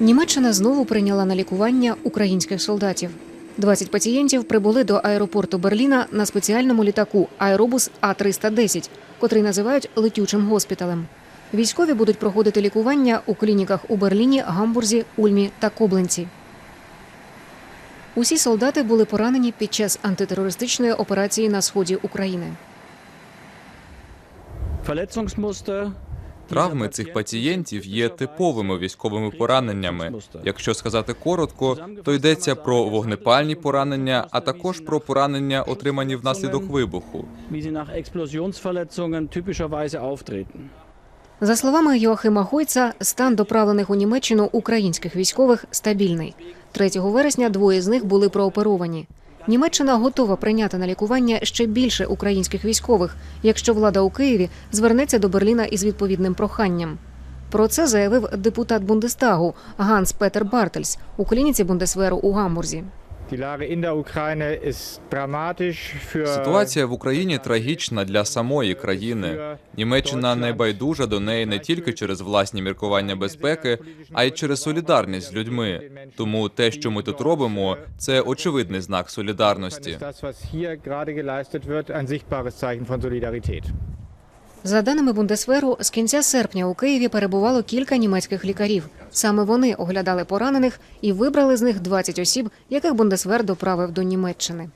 Німеччина знову прийняла на лікування українських солдатів. 20 пацієнтів прибули до аеропорту Берліна на спеціальному літаку Аеробус А310, котрий називають летючим госпіталем. Військові будуть проходити лікування у клініках у Берліні, Гамбурзі, Ульмі та Кобленці. Усі солдати були поранені під час антитерористичної операції на сході України. Verletzungsmuster Травми цих пацієнтів є типовими військовими пораненнями. Якщо сказати коротко, то йдеться про вогнепальні поранення, а також про поранення, отримані внаслідок вибуху. За словами Йоахима Гойца, стан доправлених у Німеччину українських військових стабільний. 3 вересня двоє з них були прооперовані. Німеччина готова прийняти на лікування ще більше українських військових, якщо влада у Києві звернеться до Берліна із відповідним проханням. Про це заявив депутат Бундестагу Ганс Петер Бартельс у клініці Бундесверу у Гамбурзі. Ситуація в Україні трагічна для самої країни. Німеччина не байдужа до неї не тільки через власні міркування безпеки, а й через солідарність з людьми. Тому те, що ми тут робимо, це очевидний знак солідарності. За даними Бундесверу, з кінця серпня у Києві перебувало кілька німецьких лікарів. Саме вони оглядали поранених і вибрали з них 20 осіб, яких Бундесвер доправив до Німеччини.